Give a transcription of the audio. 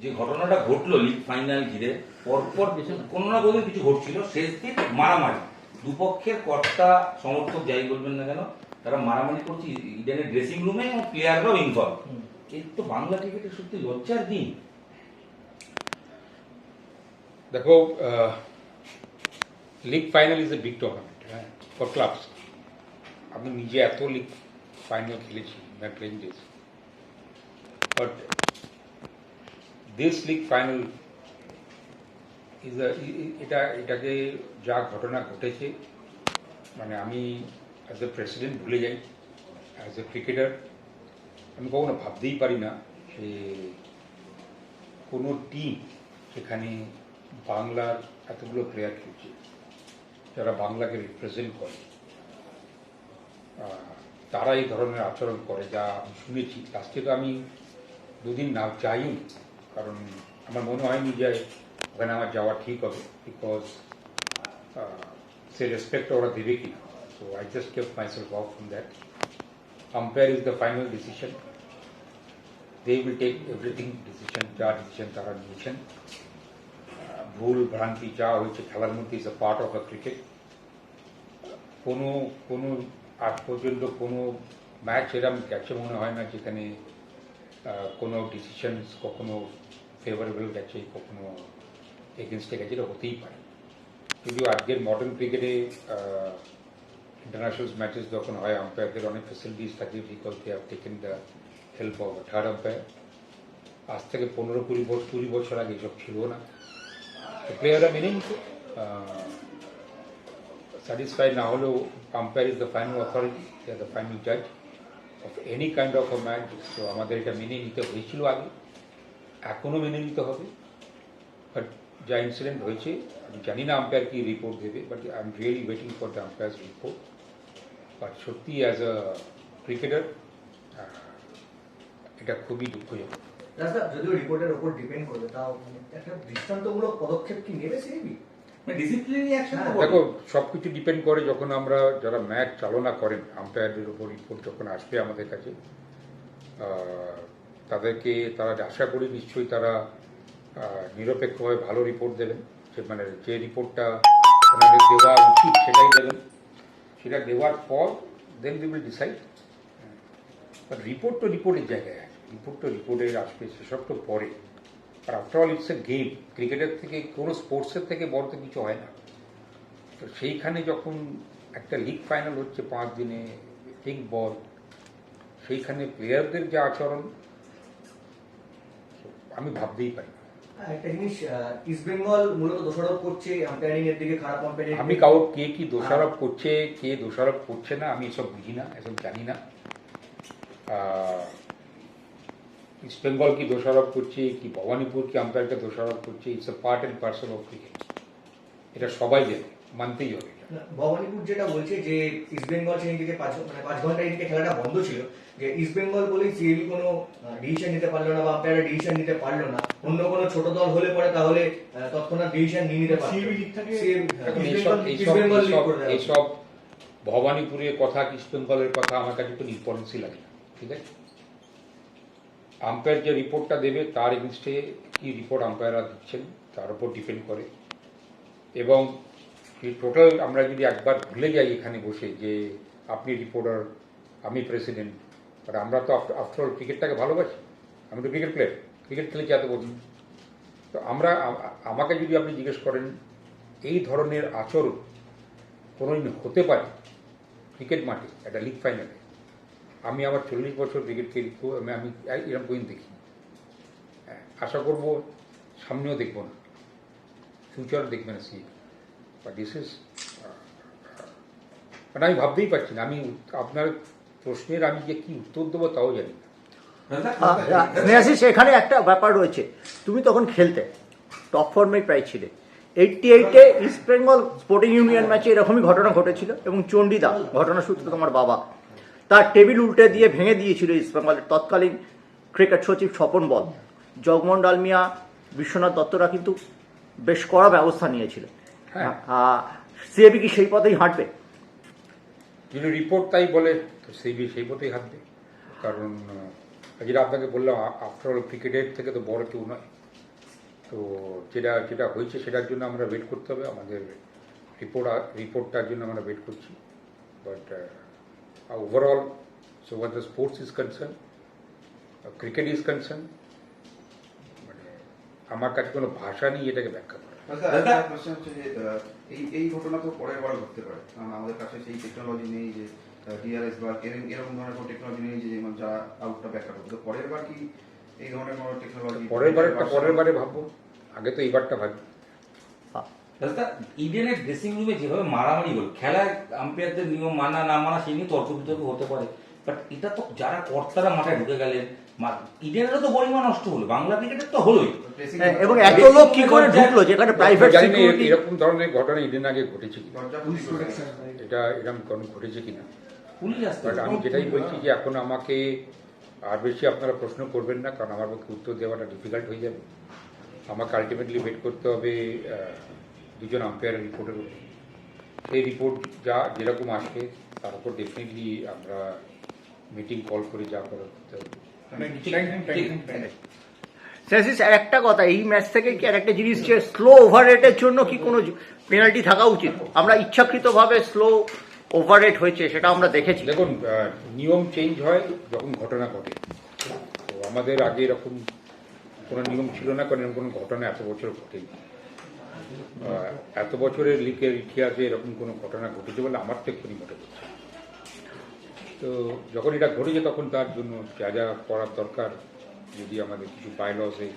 যে ঘটনাটা ঘটলো লিগ ফাইনাল ঘিরে পরপর কোনো না কোনো কিছু ঘটছিল। শেষ দিন মারামারি। দুপক্ষের কর্তা সমর্থক যাই বলবেন না কেন তারা মারামারি করছে। ইডেনের ড্রেসিং রুমে এবং প্লেয়াররাও ইনভলভ এই তো বাংলা ক্রিকেটে সত্যি লজ্জার দিন। দেখো league final is a big tournament হ্যাঁ ফর ক্লাবস আমি নিজে এত লিগ ফাইনাল খেলেছি mat playing this but this league final এটা, এটাকে যা ঘটনা ঘটেছে মানে আমি অ্যাজ এ প্রেসিডেন্ট ভুলে যাই অ্যাজ এ ক্রিকেটার আমি কখনো ভাবতেই পারি না যে কোনো টিম সেখানে বাংলার এতগুলো প্লেয়ার খেলছে, যারা বাংলাকে রিপ্রেজেন্ট করে। তারা এই ধরনের আচরণ করে, যা আমি শুনেছি। লাস্টে তো আমি দুদিন না, যাইও কারণ আমার মনে হয়নি যে ওখানে আমার যাওয়া ঠিক হবে বিকজ সে রেসপেক্ট ওরা দেবে কি না so I just kept myself off from that umpire is the final decision they will take everything decision যা ডিসিশন তারা নিয়েছেন আহ, ভুল ভ্রান্তি যা হয়েছে খেলার মধ্যে is a part of a cricket কোনো কোনো আজ পর্যন্ত কোনো ম্যাচ এরম গেছে মনে হয় না যেখানে আহ, কোনো ডিসিশন কখনো ফেভারেবল গেছে, কখনো এগেনস্টে গেছে, এটা হতেই পারে। যদিও আজকের মডার্ন ক্রিকেটে ইন্টারন্যাশনাল ম্যাচেস যখন হয় আম্পায়ারদের অনেক ফেসিলিটিস থাকে because they have taken the help of third umpire আজ থেকে পনেরো কুড়ি বছর কুড়ি বছর আগে এসব ছিল না। প্লেয়াররা মেনে নিত স্যাটিসফাইড না হলেও umpire is the final authority the final জাজ of any kind of a match তো আমাদের এটা মেনে নিতে হয়েছিল আগে এখনও মেনে নিতে হবে। বাট যা ইনসিডেন্ট হয়েছে, আমি জানি না আম্পায়ার কি রিপোর্ট দেবে but I am really waiting for the umpire's report but সত্যি অ্যাজ আ ক্রিকেটার এটা খুবই দুঃখজনক। যদিও রিপোর্টের উপর ডিপেন্ড করবে তাও মানে একটা দৃষ্টান্তমূলক পদক্ষেপ কি নেবে সিবি মানে বটে। দেখো সব কিছু ডিপেন্ড করে যখন আমরা যারা ম্যাচ চালনা করেন আম্পায়ারদের উপর রিপোর্ট যখন আসবে আমাদের কাছে তাদেরকে তারা আশা করি নিশ্চয়ই তারা নিরপেক্ষভাবে ভালো রিপোর্ট দেবেন। যে মানে যে রিপোর্টটা ওনাদের দেওয়া উচিত সেটাই দেবেন। সেটা দেওয়ার পর then we will decide report তো রিপোর্টের জায়গায় আছে। রিপোর্ট তো রিপোর্টের আসবে সেসব তো পরে। আর after all it's a game ক্রিকেটের থেকে কোনো স্পোর্টসের থেকে বড় তো কিছু হয় না। তো সেইখানে যখন একটা লিগ ফাইনাল হচ্ছে পাঁচ দিনে ঠিক বল সেইখানে প্লেয়ারদের যে আচরণ আমি ভাবতেই পারি একটা জিনিস ইস্ট বেঙ্গল মূলত দোষারোপ করছে আম্পায়ারিং এর দিকে খারাপ আম্পায়ারিং আমি কাউর কে কি দোষারোপ করছে কে দোষারোপ করছে না আমি এসব বুঝি না এসব জানি না। ইস্ট বেঙ্গল কি দোষারোপ করছে কি ভবানীপুর কি আম্পায়ারকে দোষারোপ করছে it's a part and parcel of cricket এটা সবাই জানে মানতেই হবে ভবানীপুর যেটা বলছে যে ইস্ট বেঙ্গল পাঁচ মানে পাঁচ ঘণ্টা এদিকে খেলাটা বন্ধ ছিল যে ইস্ট বেঙ্গল বলেই সিএবি কোনো ডিসিশন নিতে পারল না বা আম্পায়াররা ডিসিশন নিতে পারল না অন্য কোনো ছোট দল হলে পরে তাহলে তৎক্ষণাৎ ডিসিশন নিয়ে নিতে পারতো। CAB দিক থেকে CAB, হ্যাঁ, এইসব ভবানীপুরের কথা ইস্ট বেঙ্গলের কথা আমার কাছে কোনো ইম্পর্টেন্সই লাগে না ঠিক আছে? আম্পায়ার যে রিপোর্টটা দেবে, তার এগেনস্টে কি রিপোর্ট আম্পায়াররা দিচ্ছেন, তার উপর ডিপেন্ড করে। এবং টোটাল আমরা যদি একবার ভুলে যাই এখানে বসে যে আপনি রিপোর্টার আমি প্রেসিডেন্ট আর আমরা তো আফটার অল ক্রিকেটটাকে ভালোবাসি। আমি তো ক্রিকেট প্লেয়ার ক্রিকেট খেলেছি এত বছর তো আমরা, আমাকে যদি আপনি জিজ্ঞেস করেন, এই ধরনের আচরণ কোনোদিন হতে পারে ক্রিকেট মাঠে, একটা লিগ ফাইনালে আমি আমার চল্লিশ বছর ক্রিকেট খেলি আমি আমি এরকম কোনদিন দেখি। আশা করব সামনেও দেখব না। ফিউচার দেখবে না সি। বাট দিস ইজ মানে আমি ভাবতেই পারছি না। আমি আপনার প্রশ্নের আমি যে কি উত্তর দেবো তাও জানি না। এখানে একটা ব্যাপার রয়েছে। তুমি তখন খেলতে, টপ ফর্মে প্রায় ছিলে। এইটটি এইটে ইস্ট বেঙ্গল স্পোর্টিং ইউনিয়ন ম্যাচে এরকমই ঘটনা ঘটেছিল এবং চণ্ডীদা ঘটনা সূত্রে তোমার বাবা। তার টেবিল উল্টে দিয়ে ভেঙে দিয়েছিল ইস্ট বেঙ্গলের তৎকালীন ক্রিকেট সচিব স্বপন বল। জগমোহন ডালমিয়া বিশ্বনাথ দত্তরা কিন্তু বেশ কড়া ব্যবস্থা নিয়েছিল হ্যাঁ। সিএবি কি সেই পথেই হাঁটবে? যদি রিপোর্ট তাই বলে তো সেই সেই পথেই হাঁটবে। কারণ যেটা আপনাকে বললাম আফটার অল ক্রিকেটের থেকে তো বড় কেউ নয়। তো যেটা যেটা হয়েছে সেটার জন্য আমরা ওয়েট করতে হবে। আমাদের রিপোর্ট রিপোর্টটার জন্য আমরা ওয়েট করছি। But overall so what the sports is concern cricket is concern মানে আমার কাছে কোনো ভাষা নেই এটাকে ব্যাখ্যা করা আচ্ছা, দাদা- একটা question হচ্ছে যে, আহ, এই এই ঘটনা তো পরের বার ঘটতে পারে। কারণ আমাদের কাছে সেই টেকনোলজি নেই যে ডিআরএস বা এরকম এরকম ধরনের কোনো টেকনোলজি নেই যে যেমন যা আউটটা ব্যাখ্যা করবে। তো পরের বার কি এই ধরনের কোনো টেকনোলজি পরের বারেরটা পরের বারে ভাববো। আগে তো এইবারটা ভাবি। দাদা ইডেনের ড্রেসিং রুমে যেভাবে মারামারি হলো খেলায় আম্পায়ারদের নিয়ম মানা না মানা সেই নিয়ে তর্ক বিতর্ক হতে পারে। বাট এটা তো যারা কর্তারা মাথায় ঢুকে গেলেন মা- ইডেনেরও তো গরিমা নষ্ট হলো বাংলা ক্রিকেটের তো হলোই। হ্যাঁ, এবং এত লোক কি করে ঢুকলো যেখানে প্রাইভেট সিকিউরিটি এরকম ধরনের ঘটনা ইডেন আগে ঘটেছে করে এটা এরকম কোনো ঘটেছে কিনা? পুলিশ আসতে আমি যেটাই বলছি যে এখন আমাকে আর বেশি আপনারা প্রশ্ন করবেন না কারণ আমার পক্ষে উত্তর দেওয়াটা ডিফিকাল্ট হয়ে যাবে। আমাকে আলটিমেটলি ওয়েট করতে হবে আহ, দুজন আম্পায়ারের রিপোর্টের উপর। সেই রিপোর্ট যা যেরকম আসবে তার উপর ডেফিনেটলি আমরা মিটিং কল করে যা করার করতে হবে। সেন্সিস একটা কথা এই ম্যাচ থেকে কি আর একটা জিনিস যে স্লো ওভার রেটের জন্য কি কোনো পেনাল্টি থাকা উচিত? আমরা ইচ্ছাকৃতভাবে স্লো ওভার রেট হয়েছে সেটা আমরা দেখেছি। দেখুন নিয়ম চেঞ্জ হয় যখন ঘটনা ঘটে। তো আমাদের আগে এরকম কোনো নিয়ম ছিল না কারণ এরকম কোনো ঘটনা এত বছর ঘটেনি। এত বছরের লিখের ইতিহাসে এরকম কোনো ঘটনা ঘটেছে বলে আমার তো এক্ষুনি মনে করছে তো যখন এটা ঘটেছে তখন তার জন্য যা যা করার দরকার, যদি আমাদের কিছু বাইলসে